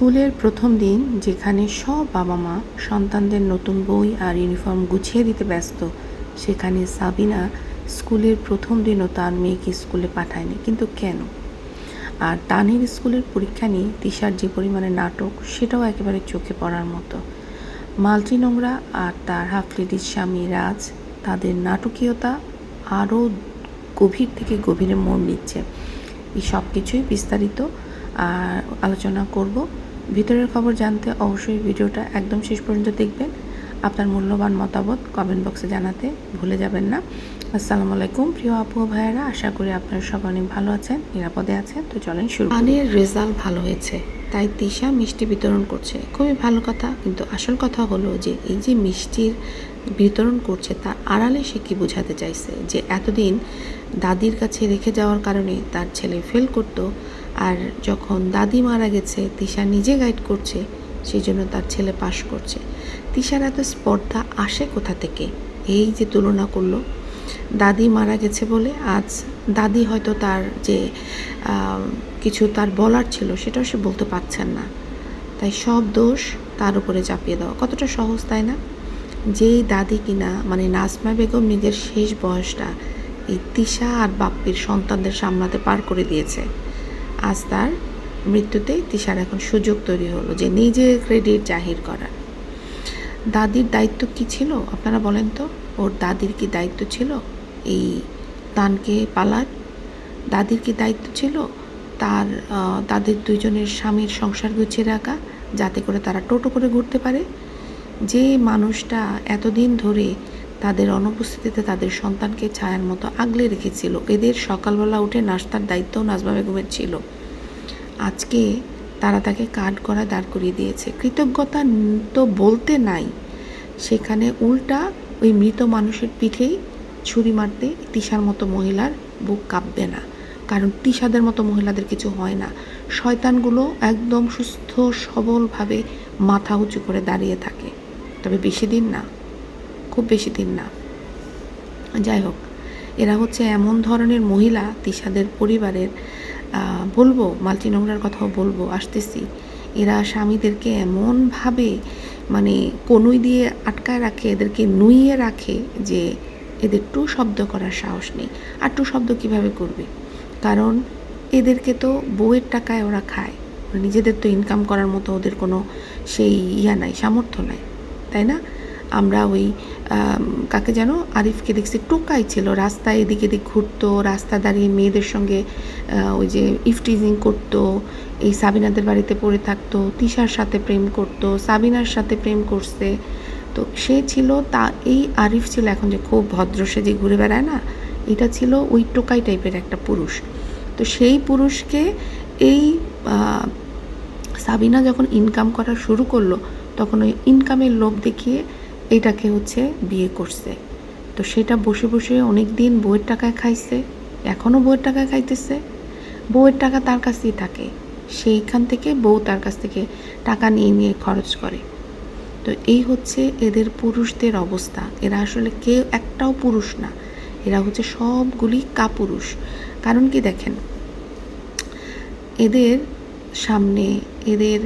স্কুলের প্রথম দিন যেখানে সব বাবা মা সন্তানদের নতুন বই আর ইউনিফর্ম গুছিয়ে দিতে ব্যস্ত, সেখানে সাবিনা স্কুলের প্রথম দিনও তার মেয়েকে স্কুলে পাঠায়নি। কিন্তু কেন? আর তানির স্কুলের পরীক্ষা নিয়ে তিশার যে পরিমাণে নাটক, সেটাও একেবারে চোখে পড়ার মতো। মালতি নোংরা আর তার হাফলেডির স্বামী রাজ তাদের নাটকীয়তা আরও গভীর থেকে গভীরে মোড় নিচ্ছে। এই সব কিছুই বিস্তারিত আর আলোচনা করব ভিতরের খবর জানতে অবশ্যই ভিডিওটা একদম শেষ পর্যন্ত দেখবেন। আপনার মূল্যবান মতামত কমেন্ট বক্সে জানাতে ভুলে যাবেন না। আসসালামু আলাইকুম, প্রিয় আপু ভাইয়েরা, আশা করি আপনারা সবাই অনেক ভালো আছেন, নিরাপদে আছেন। তো চলেন শুরু পানির রেজাল্ট ভালো হয়েছে, তাই তিশা মিষ্টি বিতরণ করছে। খুবই ভালো কথা, কিন্তু আসল কথা হলো যে এই যে মিষ্টির বিতরণ করছে, তার আড়ালে সে কি বোঝাতে চাইছে? যে এতদিন দাদির কাছে রেখে যাওয়ার কারণে তার ছেলে ফেল করতো আর যখন দাদি মারা গেছে, তিশা নিজে গাইড করছে সেই জন্য তার ছেলে পাশ করছে। তিশার এত স্পর্ধা আসে কোথা থেকে? এই যে তুলনা করল। দাদি মারা গেছে বলে আজ দাদি হয়তো তার যে কিছু তার বলার ছিল, সেটাও সে বলতে পারছেন না। তাই সব দোষ তার উপরে চাপিয়ে দেওয়া। কতটা সহজ, তাই না? যেই দাদি কিনা মানে নাজমা বেগম নিজের শেষ বয়সটা এই তিশা আর বাপ্পির সন্তানদের সামলাতে পার করে দিয়েছে। আজ তার মৃত্যুতে তিশার এখন সুযোগ তৈরি হলো যে নিজে ক্রেডিট জাহির করার। দাদির দায়িত্ব কি ছিল? আপনারা বলেন তো ওর দাদির কি দায়িত্ব ছিল? এই তানকে পালার দাদির কি দায়িত্ব ছিল? তার আহ, তাদের দুইজনের স্বামীর সংসার গুছিয়ে রাখা যাতে করে তারা টোটো করে ঘুরতে পারে। যে মানুষটা এতদিন ধরে তাদের অনুপস্থিতিতে তাদের সন্তানকে ছায়ার মতো আগলে রেখেছিল। এদের সকালবেলা উঠে নাস্তার দায়িত্বও নাজমা বেগমের ছিল। আজকে তারা তাকে কাঠ করা দাঁড় করিয়ে দিয়েছে। কৃতজ্ঞতা তো বলতে নাই। সেখানে উল্টা ওই মৃত মানুষের পিঠেই ছুরি মারতে তিশার মতো মহিলার বুক কাঁপবে না। কারণ তিশাদের মতো মহিলাদের কিছু হয় না। শয়তানগুলো একদম সুস্থ, সবলভাবে মাথা উঁচু করে দাঁড়িয়ে থাকে। তবে বেশি দিন না। খুব বেশি দিন না। যাই হোক, এরা হচ্ছে এমন ধরনের মহিলা, তিশাদের পরিবারের বলব মাল্টি নোংরার কথাও বলব, আসতেছি। এরা স্বামীদেরকে এমনভাবে মানে কনুই দিয়ে আটকায় রাখে, এদেরকে নুইয়ে রাখে যে এদের টু শব্দ করার সাহস নেই। আর টু শব্দ কীভাবে করবে? কারণ এদেরকে তো বউয়ের টাকায় ওরা খায়। নিজেদের তো ইনকাম করার মতো ওদের কোনো সেই ইয়া নাই, সামর্থ্য নাই, তাই না? আমরা ওই কাকে যেন, আরিফকে দেখছি, টোকাই ছিল। রাস্তায় এদিক এদিক ঘুরতো, রাস্তা দাঁড়িয়ে মেয়েদের সঙ্গে ওই যে ইফটিজিং করতো, এই সাবিনাদের বাড়িতে পড়ে থাকতো, তিশার সাথে প্রেম করতো, সাবিনার সাথে প্রেম করছে। তো সে ছিল, তা, এই আরিফ ছিল এখন যে খুব ভদ্র, সে যে ঘুরে বেড়ায় না, এটা ছিল ওই টোকাই টাইপের একটা পুরুষ। তো সেই পুরুষকে এই সাবিনা যখন ইনকাম করা শুরু করল, তখন ওই ইনকামের লোভ দেখিয়ে এটাকে হচ্ছে বিয়ে করছে। তো সেটা বসে বসে অনেক দিন বউয়ের টাকায় খাইছে এখনও বইয়ের টাকায় খাইতেছে। বউয়ের টাকা তার কাছেই থাকে। সেইখান থেকে বউ তার কাছ থেকে টাকা নিয়ে নিয়ে খরচ করে। তো এই হচ্ছে এদের পুরুষদের অবস্থা। এরা আসলে কেউ একটাও পুরুষ না। এরা হচ্ছে সবগুলি কাপুরুষ। কারণ কি দেখেন? এদের সামনে, এদের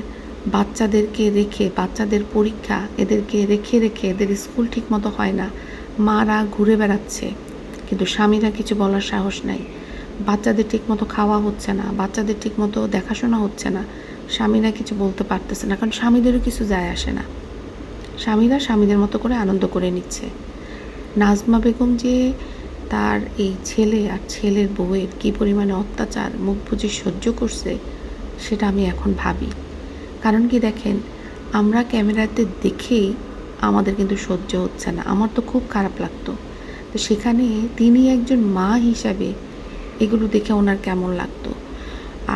বাচ্চাদেরকে রেখে, বাচ্চাদের পরীক্ষা, এদেরকে রেখে রেখে এদের স্কুল ঠিক মতো হয় না। মারা ঘুরে বেড়াচ্ছে। কিন্তু স্বামীরা কিছু বলার সাহস নাই। বাচ্চাদের ঠিক মতো খাওয়া হচ্ছে না, বাচ্চাদের ঠিক মতো দেখাশোনা হচ্ছে না। স্বামীরা কিছু বলতে পারতেছে না, কারণ স্বামীদেরও কিছু যায় আসে না। স্বামীরা স্বামীদের মতো করে আনন্দ করে নিচ্ছে। নাজমা বেগম যে তার এই ছেলে আর ছেলের বউয়ের কী পরিমাণে অত্যাচার, মুখ বুঝে সহ্য করছে, সেটা আমি এখন ভাবি। কারণ কি দেখেন, আমরা ক্যামেরাতে দেখেই আমাদের কিন্তু সহ্য হচ্ছে না। আমার তো খুব খারাপ লাগতো। তো সেখানে তিনি একজন মা হিসাবে এগুলো দেখে ওনার কেমন লাগতো।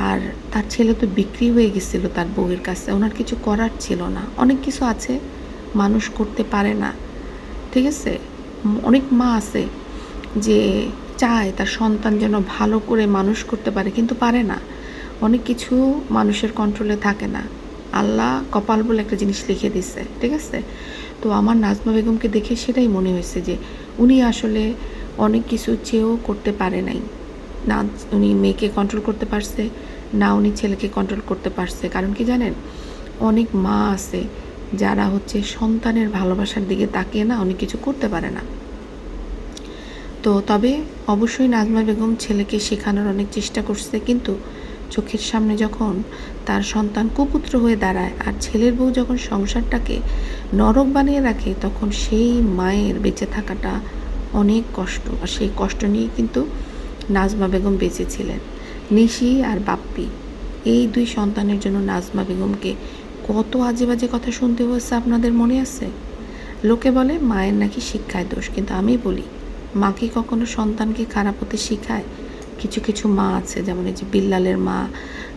আর তার ছেলে তো বিক্রি হয়ে গেছিল তার বউয়ের কাছে। ওনার কিছু করার ছিল না। অনেক কিছু আছে, মানুষ করতে পারে না। ঠিক আছে? অনেক মা আছে যে চায় তার সন্তান যেন ভালো করে মানুষ করতে পারে, কিন্তু পারে না। অনেক কিছু মানুষের কন্ট্রোলে থাকে না। আল্লাহ কপাল বলে একটা জিনিস লিখে দিছে, ঠিক আছে? তো আমার নাজমা বেগমকে দেখে সেটাই মনে হয়েছে যে উনি আসলে অনেক কিছু চেয়েও করতে পারে নাই। না উনি মেয়েকে কন্ট্রোল করতে পারছে, না উনি ছেলেকে কন্ট্রোল করতে পারছে। কারণ কি জানেন? অনেক মা আছে যারা হচ্ছে সন্তানের ভালোবাসার দিকে তাকিয়ে না অনেক কিছু করতে পারে না। তো তবে অবশ্যই নাজমা বেগম ছেলেকে শেখানোর অনেক চেষ্টা করছে, কিন্তু চোখের সামনে যখন তার সন্তান কুপুত্র হয়ে দাঁড়ায় আর ছেলের বউ যখন সংসারটাকে নরক বানিয়ে রাখে, তখন সেই মায়ের বেঁচে থাকাটা অনেক কষ্ট আর সেই কষ্ট নিয়ে কিন্তু নাজমা বেগম বেঁচে ছিলেন। নিশি আর বাপ্পি, এই দুই সন্তানের জন্য নাজমা বেগমকে কত আজে বাজে কথা শুনতে হয়েছে আপনাদের মনে আছে? লোকে বলে মায়ের নাকি শিক্ষায় দোষ, কিন্তু আমি বলি মা কি কখনো সন্তানকে খারাপ হতে শেখায় কিছু কিছু মা আছে, যেমন এই যে বিল্লালের মা,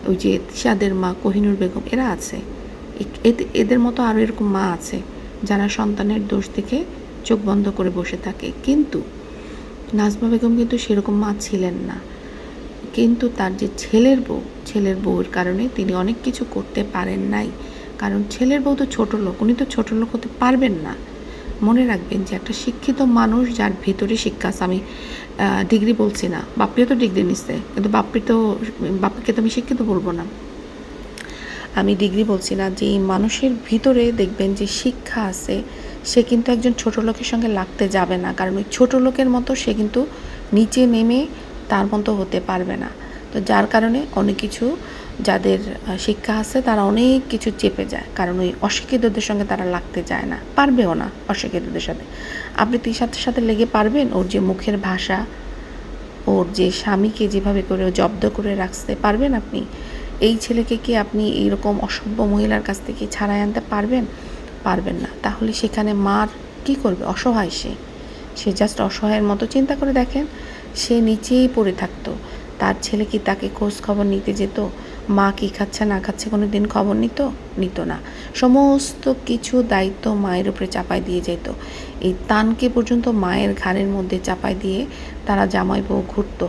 ওই যে তিশাদের মা, কোহিনুর বেগম, এরা আছে। এদের মতো আরও এরকম মা আছে, যারা সন্তানের দোষ দেখে চোখ বন্ধ করে বসে থাকে। কিন্তু নাজমা বেগম কিন্তু সেরকম মা ছিলেন না। কিন্তু তার যে ছেলের বউ, ছেলের বউয়ের কারণে তিনি অনেক কিছু করতে পারেন নাই। কারণ ছেলের বউ তো ছোট লোক, উনি তো ছোট লোক হতে পারবেন না। মনে রাখবেন যে একটা শিক্ষিত মানুষ যার ভিতরে শিক্ষা আছে, আমি ডিগ্রি বলছি না বাপ্পিও তো ডিগ্রি নিচ্ছে কিন্তু বাপ্পি তো বাপ্পিকে তো আমি শিক্ষিত বলব না। আমি ডিগ্রি বলছি না, যে মানুষের ভিতরে দেখবেন যে শিক্ষা আছে, সে কিন্তু একজন ছোট লোকের সঙ্গে লাগতে যাবে না, কারণ ওই ছোট লোকের মতো সে কিন্তু নিচে নেমে তার মতো হতে পারবে না। তো যার কারণে অনেক কিছু যাদের শিক্ষা আছে তারা অনেক কিছু চেপে যায়। কারণ ওই অশিক্ষিতদের সঙ্গে তারা লাগতে যায় না। পারবেও না অশিক্ষিতদের সাথে। আপনি তির সাথে সাথে লেগে পারবেন ওর যে মুখের ভাষা, ওর যে স্বামীকে যেভাবে করে জব্দ করে রাখতে পারবেন আপনি, এই ছেলেকে কি আপনি এইরকম অসভ্য মহিলার কাছ থেকে ছাড়াই আনতে পারবেন? পারবেন না। তাহলে সেখানে মার কি করবে? অসহায় সে। সে জাস্ট অসহায়ের মতো চিন্তা করে দেখেন, সে নিচেই পড়ে থাকতো। তার ছেলে কি তাকে খোঁজ খবর নিতে যেত? মা কি খাচ্ছে, না খাচ্ছে কোনো দিন খবর নিত? নিত না। সমস্ত কিছু দায়িত্ব মায়ের উপরে চাপাই দিয়ে যেত। এই তানকে পর্যন্ত মায়ের ঘাড়ের মধ্যে চাপাই দিয়ে তারা জামাই বউ ঘুরতো।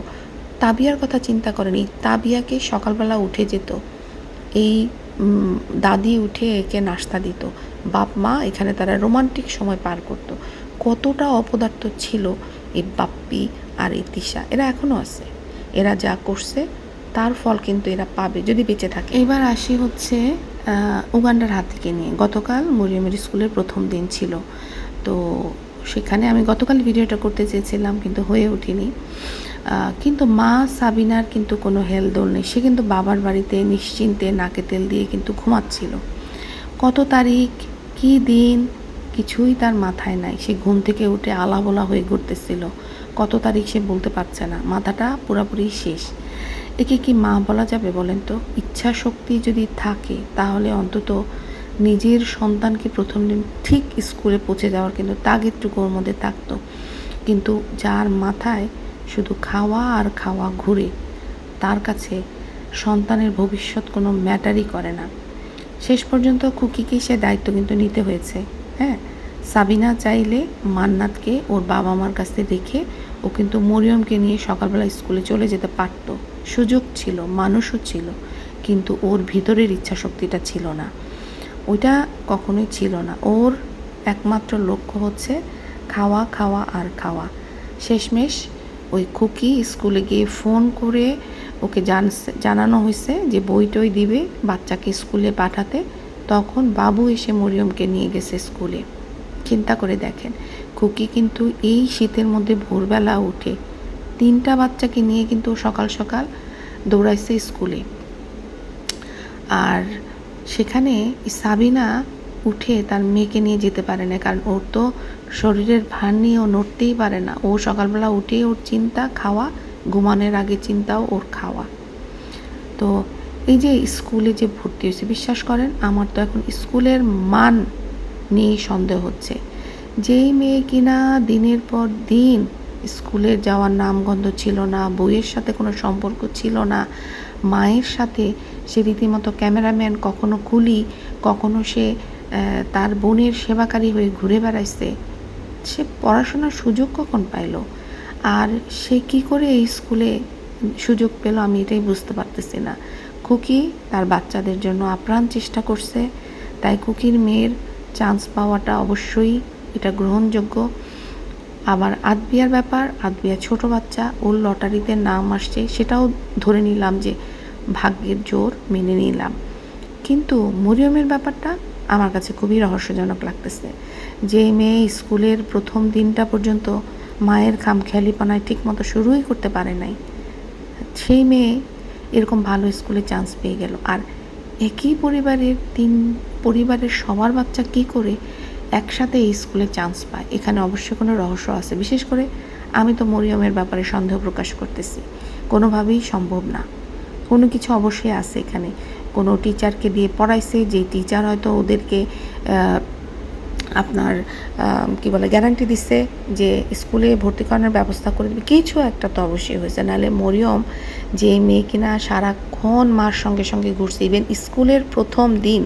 তাবিয়ার কথা চিন্তা করেন, এই তাবিয়াকে সকালবেলা উঠে যেত। এই দাদি উঠে একে নাস্তা দিত। বাপ মা এখানে তারা রোমান্টিক সময় পার করত। কতটা অপদার্থ ছিল এই বাপ্পি আর এই এরা এখনও আছে। এরা যা করছে তার ফল কিন্তু এরা পাবে যদি বেঁচে থাকে। এবার আসি হচ্ছে উগান্ডার হাতিকে নিয়ে। গতকাল মরিয়মের স্কুলের প্রথম দিন ছিল। তো সেখানে আমি গতকাল ভিডিওটা করতে চেয়েছিলাম, কিন্তু হয়ে ওঠেনি কিন্তু মা সাবিনার কিন্তু কোনো হেলদোল নেই। সে কিন্তু বাবার বাড়িতে নিশ্চিন্তে নাকে তেল দিয়ে কিন্তু ঘুমাচ্ছিল। কত তারিখ, কি দিন, কিছুই তার মাথায় নাই। সে ঘুম থেকে উঠে আলাবোলা হয়ে ঘুরতেছিল। কত তারিখ সে বলতে পারছে না। মাথাটা পুরোপুরি শেষ। একে কি মা বলা যাবে বলেন তো? ইচ্ছা শক্তি যদি থাকে, তাহলে অন্তত নিজের সন্তানকে প্রথম দিন ঠিক স্কুলে পৌঁছে যাওয়ার কিন্তু তাগিদটুকু ওর মধ্যে থাকতো। কিন্তু যার মাথায় শুধু খাওয়া আর খাওয়া ঘুরে, তার কাছে সন্তানের ভবিষ্যৎ কোনো ম্যাটারই করে না। শেষ পর্যন্ত খুকিকে সে দায়িত্ব কিন্তু নিতে হয়েছে হ্যাঁ? সাবিনা চাইলে মান্নাতকে ওর বাবা মার কাছে রেখে ও কিন্তু মরিয়মকে নিয়ে সকালবেলা স্কুলে চলে যেতে পারত। সুযোগ ছিল, মানুষও ছিল, কিন্তু ওর ভিতরের ইচ্ছা শক্তিটা ছিল না। ওইটা কখনোই ছিল না। ওর একমাত্র লক্ষ্য হচ্ছে খাওয়া খাওয়া আর খাওয়া। শেষমেশ ওই খুকি স্কুলে গিয়ে ফোন করে ওকে জানানো হয়েছে যে বই টই দিবে বাচ্চাকে স্কুলে পাঠাতে। তখন বাবু এসে মরিয়মকে নিয়ে গেছে স্কুলে। চিন্তা করে দেখেন, খুকি কিন্তু এই শীতের মধ্যে ভোরবেলা উঠে তিনটা বাচ্চাকে নিয়ে কিন্তু সকাল সকাল দৌড়াইছে স্কুলে। আর সেখানে সাবিনা উঠে তার মেয়েকে নিয়ে যেতে পারে না, কারণ ওর তো শরীরের ভার নিয়ে ও নড়তেই পারে না। ও সকালবেলা উঠে ওর চিন্তা, খাওয়া, ঘুমানোর আগে চিন্তাও ওর খাওয়া। তো এই যে স্কুলে যে ভর্তি হয়েছে, বিশ্বাস করেন, আমার তো এখন স্কুলের মান নিয়ে সন্দেহ হচ্ছে। যেই মেয়ে কিনা দিনের পর দিন স্কুলে যাওয়ার নামগন্ধ ছিল না, বইয়ের সাথে কোনো সম্পর্ক ছিল না, মায়ের সাথে সে রীতিমতো ক্যামেরাম্যান কখনো কুলি, কখনো সে তার বোনের সেবাকারী হয়ে ঘুরে বেড়াইছে। সে পড়াশোনার সুযোগ কখন পাইলো? আর সে কি করে এই স্কুলে সুযোগ পেল আমি এটাই বুঝতে পারতেছি না। খুকি তার বাচ্চাদের জন্য আপ্রাণ চেষ্টা করছে, তাই কুকির মেয়ের চান্স পাওয়াটা অবশ্যই এটা গ্রহণযোগ্য। আবার আদবিয়ার ব্যাপার, আদবিয়া ছোট বাচ্চা, ওর লটারিতে নাম আসছে, সেটাও ধরে নিলাম যে ভাগ্যের জোর মেনে নিলাম। কিন্তু মরিয়মের ব্যাপারটা আমার কাছে খুবই রহস্যজনক লাগতেছে। যে মেয়ে স্কুলের প্রথম দিনটা পর্যন্ত মায়ের খামখেয়ালিপনায় ঠিক মতো শুরুই করতে পারে নাই, সেই মেয়ে এরকম ভালো স্কুলে চান্স পেয়ে গেল। আর একই পরিবারের তিন, পরিবারের সবার বাচ্চা কি করে একসাথে এই স্কুলে চান্স পায়। এখানে অবশ্যই কোনো রহস্য আছে। বিশেষ করে আমি তো মরিয়মের ব্যাপারে সন্দেহ প্রকাশ করতেছি। কোনোভাবেই সম্ভব না। কোনো কিছু অবশ্যই আছে এখানে। কোনো টিচারকে দিয়ে পড়াইছে, যে টিচার হয়তো ওদেরকে আপনার কি বলে গ্যারান্টি দিচ্ছে যে স্কুলে ভর্তি করানোর ব্যবস্থা করে দেবে। কিছু একটা তো অবশ্যই হয়েছে। নাহলে মরিয়ম যে মেয়ে কিনা সারাক্ষণ মার সঙ্গে সঙ্গে ঘুরছে। ইভেন স্কুলের প্রথম দিন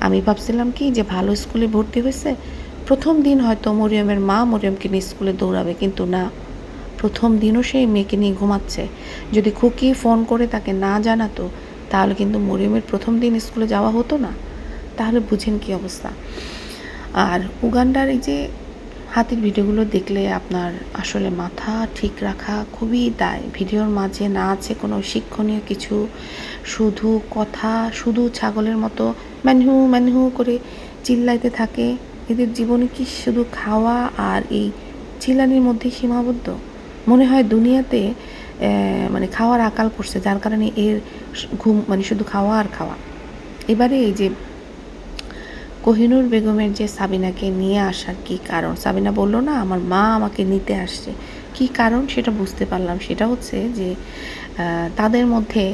আমি ভাবছিলাম কি যে ভালো স্কুলে ভর্তি হয়েছে, প্রথম দিন হয়তো মরিয়মের মা মরিয়মকে নিয়ে স্কুলে দৌড়াবে, কিন্তু না। প্রথম দিনও সেই মেয়েকে নিয়ে ঘুমাচ্ছে। যদি খুকি ফোন করে তাকে না জানাতো, তাহলে কিন্তু মরিয়মের প্রথম দিন স্কুলে যাওয়া হতো না। তাহলে বুঝেন কি অবস্থা। আর উগান্ডার এই যে হাতির ভিডিওগুলো দেখলে আপনার আসলে মাথা ঠিক রাখা খুবই দায়। ভিডিওর মাঝে না আছে কোনো শিক্ষণীয় কিছু, শুধু কথা, শুধু ছাগলের মতো ম্যানহু ম্যানহু করে চিল্লাইতে থাকে। এদের জীবনে কি শুধু খাওয়া আর এই চিল্লানির মধ্যে সীমাবদ্ধ? মনে হয় দুনিয়াতে মানে খাওয়ার আকাল করছে যার কারণে এর ঘুম মানে শুধু খাওয়া আর খাওয়া। এবারে এই যে কোহিনুর বেগমের যে সাবিনাকে নিয়ে আসার কি কারণ? সাবিনা বলল, না, আমার মা আমাকে নিতে আসছে। কি কারণ সেটা বুঝতে পারলাম। সেটা হচ্ছে যে তাদের মধ্যে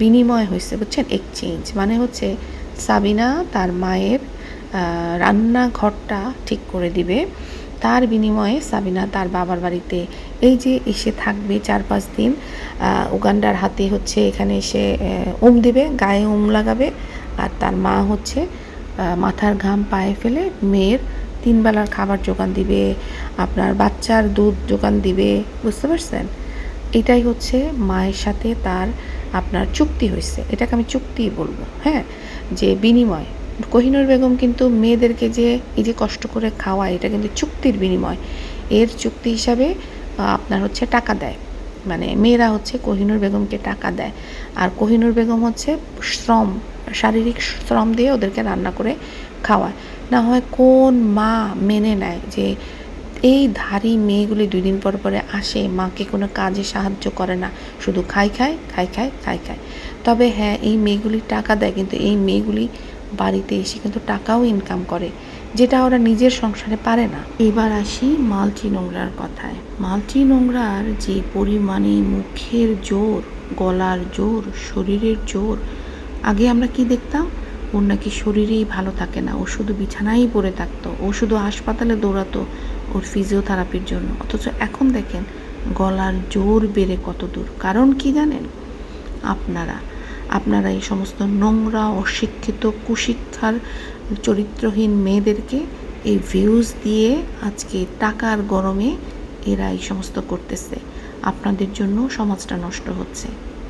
বিনিময় হয়েছে, বুঝছেন? এক্সচেঞ্জ মানে হচ্ছে সাবিনা তার মায়ের রান্নাঘরটা ঠিক করে দিবে। তার বিনিময়ে সাবিনা তার বাবার বাড়িতে এই যে এসে থাকবে চার পাঁচ দিন উগান্ডার হাতে হচ্ছে এখানে এসে উম দিবে, গায়ে উম লাগাবে। আর তার মা হচ্ছে মাথার ঘাম পায়ে ফেলে মেয়ের তিন বেলার খাবার যোগান দিবে, আপনার বাচ্চার দুধ যোগান দিবে, বুঝতে পারছেন? এটাই হচ্ছে মায়ের সাথে তার আপনার চুক্তি হয়েছে। এটাকে আমি চুক্তিই বলব হ্যাঁ? যে বিনিময়। কোহিনুর বেগম কিন্তু মেয়েদেরকে যে এই যে কষ্ট করে খাওয়ায়, এটা কিন্তু চুক্তির বিনিময়। এর চুক্তি হিসাবে আপনার হচ্ছে টাকা দেয়। মানে মেয়েরা হচ্ছে কোহিনুর বেগমকে টাকা দেয়। আর কোহিনুর বেগম হচ্ছে শ্রম শারীরিক শ্রম দিয়ে ওদেরকে রান্না করে খাওয়ায়। না হয় কোন মা মেনে নেয় যে এই ধারী মেয়েগুলি দুই দিন পর পরে আসে, মাকে কোনো কাজে সাহায্য করে না, শুধু খাই খায় খাই খায় খাই খায় তবে হ্যাঁ এই মেয়েগুলি টাকা দেয়, কিন্তু এই মেয়েগুলি বাড়িতে এসে কিন্তু টাকাও ইনকাম করে, যেটা ওরা নিজের সংসারে পারে না। এবার আসি মালচি নোংরার কথায়। মালচি নোংরার যে পরিমাণে মুখের জোর, গলার জোর, শরীরের জোর আগে আমরা কি দেখতাম? ওর নাকি শরীরেই ভালো থাকে না। ও শুধু বিছানায় পড়ে থাকতো। ও শুধু হাসপাতালে দৌড়াতো ওর ফিজিওথেরাপির জন্য। অথচ এখন দেখেন, গলার জোর বেড়ে কত দূর। কারণ কি জানেন? আপনারা আপনারা এই সমস্ত নোংরা, অশিক্ষিত, কুশিক্ষার, চরিত্রহীন মেয়েদেরকে এই ভিউজ দিয়ে আজকে টাকার গরমে এরা এই সমস্ত করতেছে। আপনাদের জন্য সমাজটা নষ্ট হচ্ছে।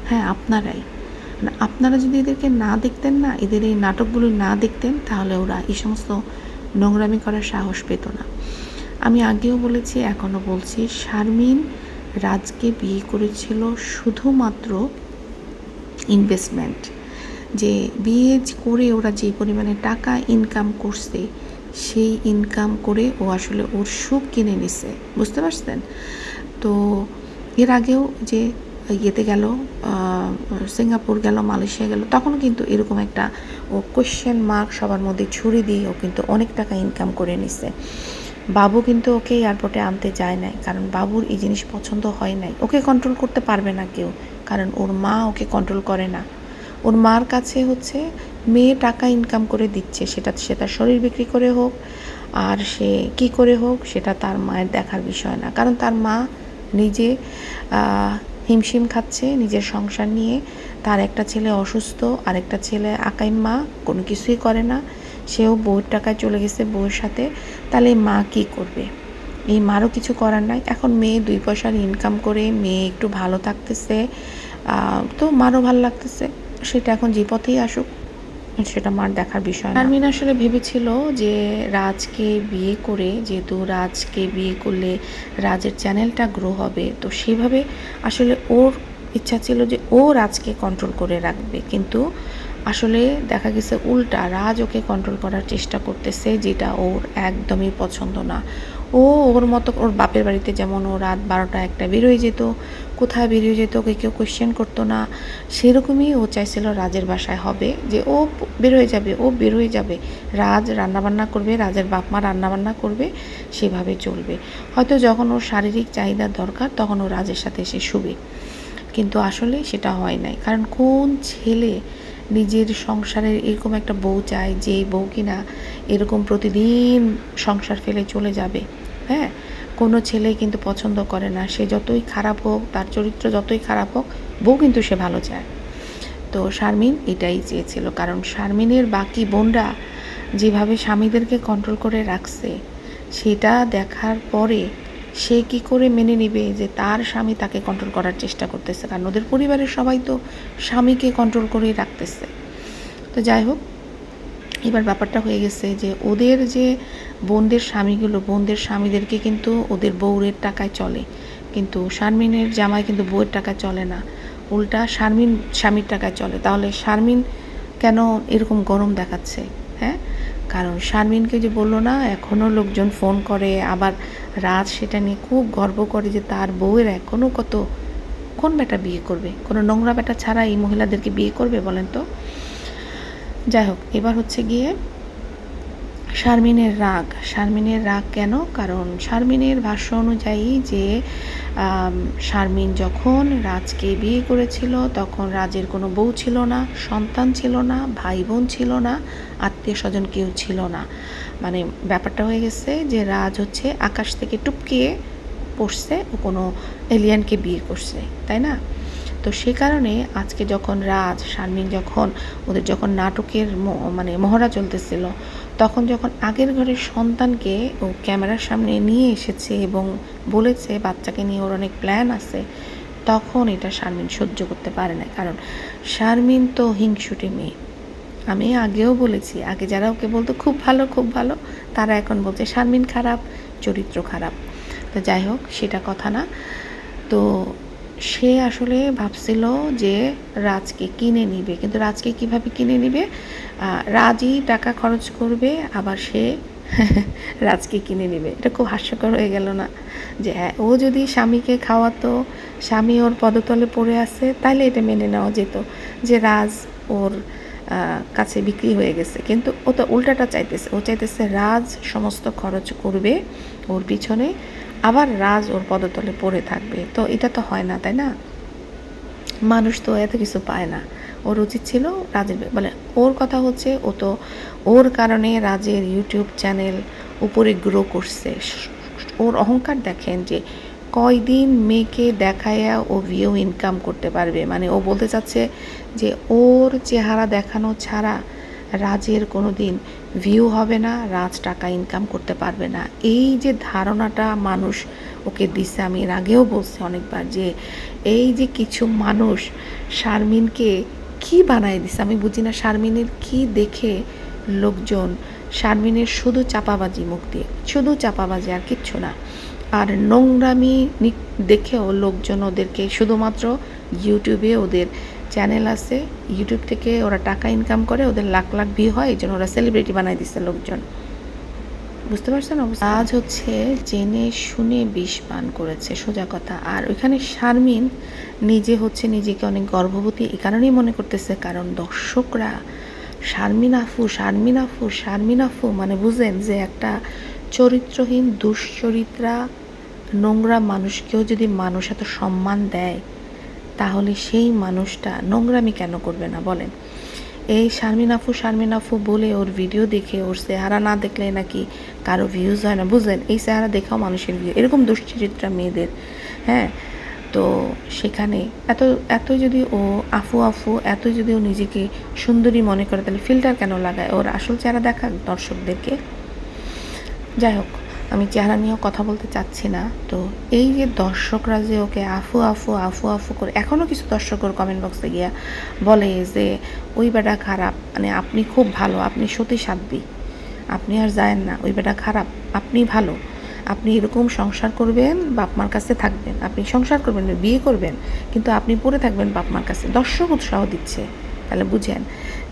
হ্যাঁ আপনারাই। মানে আপনারা যদি এদেরকে না দেখতেন না, এদের এই নাটকগুলো না দেখতেন, তাহলে ওরা এই সমস্ত নোংরামি করার সাহস পেত না। আমি আগেও বলেছি, এখনও বলছি, শারমিন রাজকে বিয়ে করেছিল শুধুমাত্র ইনভেস্টমেন্ট যে বিয়ে করে ওরা যে পরিমাণে টাকা ইনকাম করছে, সেই ইনকাম করে ও আসলে ওর সুখ কিনে নিছে। বুঝতে পারছেন? তো এর আগেও যে ইয়েতে গেল সিঙ্গাপুর গেল, মালয়েশিয়া গেল তখন কিন্তু এরকম একটা ও কোশ্চেন মার্ক সবার মধ্যে ছুরি দিয়ে ও কিন্তু অনেক টাকা ইনকাম করে নিছে। বাবু কিন্তু ওকে এয়ারপোর্টে আনতে যায় নাই, কারণ বাবুর এই জিনিস পছন্দ হয় নাই। ওকে কন্ট্রোল করতে পারবে না কেউ, কারণ ওর মা ওকে কন্ট্রোল করে না। ওর মার কাছে হচ্ছে মেয়ে টাকা ইনকাম করে দিচ্ছে, সেটা সে তার শরীর বিক্রি করে হোক, আর সে কি করে হোক, সেটা তার মায়ের দেখার বিষয় না। কারণ তার মা নিজে হিমশিম খাচ্ছে, নিজের সংসার নিয়ে। তার একটা ছেলে অসুস্থ আর একটা ছেলে আকাই মা, কোনো কিছুই করে না। সেও বউয়ের টাকায় চলে গেছে বউয়ের সাথে। তাহলে মা কি করবে? এই মারও কিছু করার নাই। এখন মেয়ে দুই পয়সার ইনকাম করে, মেয়ে একটু ভালো থাকতেছে তো মারও ভালো লাগতেছে। সেটা এখন যে পথেই আসুক। সেটা মার দেখার বিষয় আরমিন আসলে ভেবেছিল যে রাজকে বিয়ে করে, যেহেতু রাজকে বিয়ে করলে রাজের চ্যানেলটা গ্রো হবে, তো সেভাবে আসলে ওর ইচ্ছা ছিল যে ও রাজকে কন্ট্রোল করে রাখবে। কিন্তু আসলে দেখা গেছে উল্টা রাজ ওকে কন্ট্রোল করার চেষ্টা করতেছে যেটা ওর একদমই পছন্দ না। ও ওর মতো ওর বাপের বাড়িতে যেমন ও রাত বারোটা একটা বেরোয় যেত, কোথায় বেরিয়ে যেত ওকে কেউ কোয়েশ্চেন করতো না। সেরকমই ও চাইছিল রাজের বাসায় হবে যে ও বেরোয় যাবে, ও বেরোয় যাবে। রাজ রান্নাবান্না করবে, রাজের বাপ মা রান্নাবান্না করবে, সেভাবে চলবে। হয়তো যখন ওর শারীরিক চাহিদার দরকার তখন ও রাজের সাথে এসে শুবে। কিন্তু আসলে সেটা হয় নাই। কারণ কোন ছেলে নিজের সংসারের এরকম একটা বউ চায় যে বউ কিনা এরকম প্রতিদিন সংসার ফেলে চলে যাবে হ্যাঁ? কোনো ছেলে কিন্তু পছন্দ করে না। সে যতই খারাপ হোক, তার চরিত্র যতই খারাপ হোক, বউ কিন্তু সে ভালো চায়। তো শারমিন এটাই চেয়েছিল। কারণ শারমিনের বাকি বোনরা যেভাবে স্বামীদেরকে কন্ট্রোল করে রাখছে, সেটা দেখার পরে সে কি করে মেনে নিবে যে তার স্বামী তাকে কন্ট্রোল করার চেষ্টা করতেছে? কারণ ওদের পরিবারের সবাই তো স্বামীকে কন্ট্রোল করেই রাখতেছে। তো যাই হোক, এবার ব্যাপারটা হয়ে গেছে যে ওদের যে বোনদের স্বামীগুলো, বোনদের স্বামীদেরকে কিন্তু ওদের বউরের টাকায় চলে। কিন্তু শারমিনের জামাই কিন্তু বউয়ের টাকায় চলে না। উল্টা শারমিন স্বামীর টাকায় চলে। তাহলে শারমিন কেন এরকম গরম দেখাচ্ছে? হ্যাঁ? কারণ শারমিনকে যে বলল না এখনও লোকজন ফোন করে, আবার রাত সেটা নিয়ে খুব গর্ব করে যে তার বউয়ের এখনও কত, কোন বেটা বিয়ে করবে? কোনো নোংরা বেটা ছাড়া এই মহিলাদেরকে বিয়ে করবে বলেন তো? যাই হোক, এবার হচ্ছে গিয়ে শারমিনের রাগ। শারমিনের রাগ কেন? কারণ শারমিনের ভাষ্য অনুযায়ী যে শারমিন যখন রাজকে বিয়ে করেছিল, তখন রাজের কোনো বউ ছিল না, সন্তান ছিল না ভাই বোন ছিল না আত্মীয় স্বজন কেউ ছিল না। মানে ব্যাপারটা হয়ে গেছে যে, রাজ হচ্ছে আকাশ থেকে টুপকিয়ে পড়ছে ও কোনো এলিয়ানকে বিয়ে করছে, তাই না? তো সে কারণে আজকে যখন রাজ, শারমিন যখন ওদের যখন নাটকের মানে মহড়া চলতেছিল তখন যখন আগের ঘরের সন্তানকে ও ক্যামেরার সামনে নিয়ে এসেছে এবং বলেছে বাচ্চাকে নিয়ে ওর অনেক প্ল্যান আছে, তখন এটা শারমিন সহ্য করতে পারে না। কারণ শারমিন তো হিংসুটি মেয়ে। আমি আগেও বলেছি, আগে যারা ওকে বলতো খুব ভালো খুব ভালো, তারা এখন বলছে শারমিন খারাপ, চরিত্র খারাপ। তো যাই হোক, সেটা কথা না। তো সে আসলে ভাবছিল যে রাজকে কিনে নিবে। কিন্তু রাজকে কীভাবে কিনে নিবে? রাজই টাকা খরচ করবে, আবার সে রাজকে কিনে নেবে। এটা খুব হাস্যকর হয়ে গেল না? যে হ্যাঁ ও যদি স্বামীকে খাওয়াতো, স্বামী ওর পদতলে পড়ে আছে তাহলে এটা মেনে নেওয়া যেত যে রাজ ওর কাছে বিক্রি হয়ে গেছে। কিন্তু ও তো উল্টাটা চাইতেছে। ও চাইতেছে রাজ সমস্ত খরচ করবে ওর পিছনে। আবার রাজ ওর পদতলে পড়ে থাকবে। তো এটা তো হয় না, তাই না? মানুষ তো এত কিছু পায় না। ওর উচিত ছিল রাজের বলে ওর কথা হচ্ছে ও তো ওর কারণে রাজের ইউটিউব চ্যানেল উপরে গ্রো করছে। ওর অহংকার দেখেন যে কয়দিন মেয়েকে দেখাইয়া ও ভিউ ইনকাম করতে পারবে। মানে ও বলতে চাচ্ছে যে ওর চেহারা দেখানো ছাড়া রাজের কোনো দিন ভিউ হবে না, রাজ টাকা ইনকাম করতে পারবে না। এই যে ধারণাটা মানুষ ওকে দিছে, আমি এর আগেও বলছি অনেকবার যে এই যে কিছু মানুষ শারমিনকে কি বানায় দিছে, আমি বুঝি না শারমিনের কি দেখে লোকজন শারমিনের শুধু চাপাবাজি মুখ দিয়ে, শুধু চাপাবাজি আর কিচ্ছু না। আর নোংরামি দেখেও লোকজন ওদেরকে শুধুমাত্র ইউটিউবে ওদের চ্যানেল আছে ইউটিউব থেকে ওরা টাকা ইনকাম করে, ওদের লাখ লাখ ভিউ হয় এই ওরা সেলিব্রিটি বানাই দিচ্ছে লোকজন। বুঝতে পারছেন আজ হচ্ছে জেনে শুনে বিষ পান করেছে, সোজা কথা। আর ওইখানে শারমিন নিজে হচ্ছে নিজেকে অনেক গর্ভবতী, এই কারণেই মনে করতেছে, কারণ দর্শকরা শারমিন আফু শারমিন আফু শারমিন আফু মানে বুঝেন যে একটা চরিত্রহীন, দুশ্চরিত্রা, নোংরা মানুষকেও যদি মানুষ এত সম্মান দেয় তাহলে সেই মানুষটা নোংরামি কেন করবে না? বলেন। এই শারমিন আফু শারমিন আফু বলে ওর ভিডিও দেখে, ওর চেহারা না দেখলে নাকি কারও ভিউজ হয় না। বুঝলেন? এই চেহারা দেখাও মানুষের ভিউ এরকম দুশ্চরিত্রা মেয়েদের। হ্যাঁ? তো সেখানে এত এত যদি ও আফু আফু এত যদি ও নিজেকে সুন্দরী মনে করে, তাহলে ফিল্টার কেন লাগায়? ওর আসল চেহারা দেখা দর্শকদেরকে। যাই হোক। আমি চেহারা নিয়েও কথা বলতে চাচ্ছি না। তো এই যে দর্শকরা যে ওকে আফু আফু আফু আফু করে এখনও কিছু দর্শকর কমেন্ট বক্সে গিয়া বলে যে, ওই বেটা খারাপ মানে আপনি খুব ভালো, আপনি সতী সাধ্বী। আপনি আর যায়েন না, ওই বেটা খারাপ, আপনি ভালো। আপনি এরকম সংসার করবেন বাপ মার কাছে থাকবেন। আপনি সংসার করবেন, বিয়ে করবেন, কিন্তু আপনি পড়ে থাকবেন বাপ মার কাছে। দর্শক উৎসাহ দিচ্ছে। তাহলে বুঝেন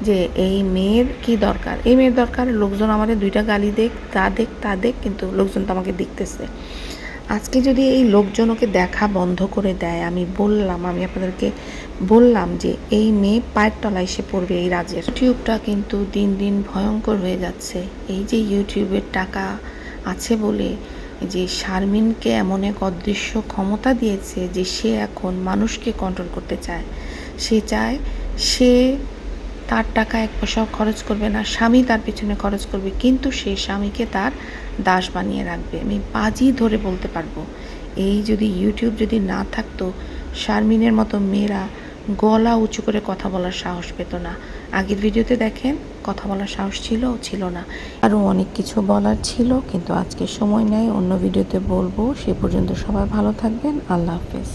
যে এই মেয়ের কি দরকার? এই মেয়ের দরকার লোকজন আমাদের দুইটা গালি দেখ, তা দেখ তা দেখ, কিন্তু লোকজন তো আমাকে দেখতেছে। আজকে যদি এই লোকজন ওকে দেখা বন্ধ করে দেয়, আমি বললাম, আমি আপনাদেরকে বললাম যে এই মেয়ে পায়ের তলায় এসে পড়বে এই রাজের। ইউটিউবটা কিন্তু দিন দিন ভয়ঙ্কর হয়ে যাচ্ছে। এই যে ইউটিউবের টাকা আছে বলে যে শারমিনকে এমন এক অদৃশ্য ক্ষমতা দিয়েছে যে সে এখন মানুষকে কন্ট্রোল করতে চায়। সে চায় সে তার টাকা এক পয়সাও খরচ করবে না, স্বামী তার পেছনে খরচ করবে, কিন্তু সে স্বামীকে তার দাস বানিয়ে রাখবে। আমি বাজি ধরে বলতে পারব, এই যদি ইউটিউব যদি না থাকতো, শারমিনের মতো মেয়েরা গলা উঁচু করে কথা বলার সাহস পেত না। আগের ভিডিওতে দেখেন, কথা বলার সাহস ছিল ছিল না। আরও অনেক কিছু বলার ছিল, কিন্তু আজকে সময় নেই, অন্য ভিডিওতে বলব। সে পর্যন্ত সবাই ভালো থাকবেন, আল্লাহ হাফেজ।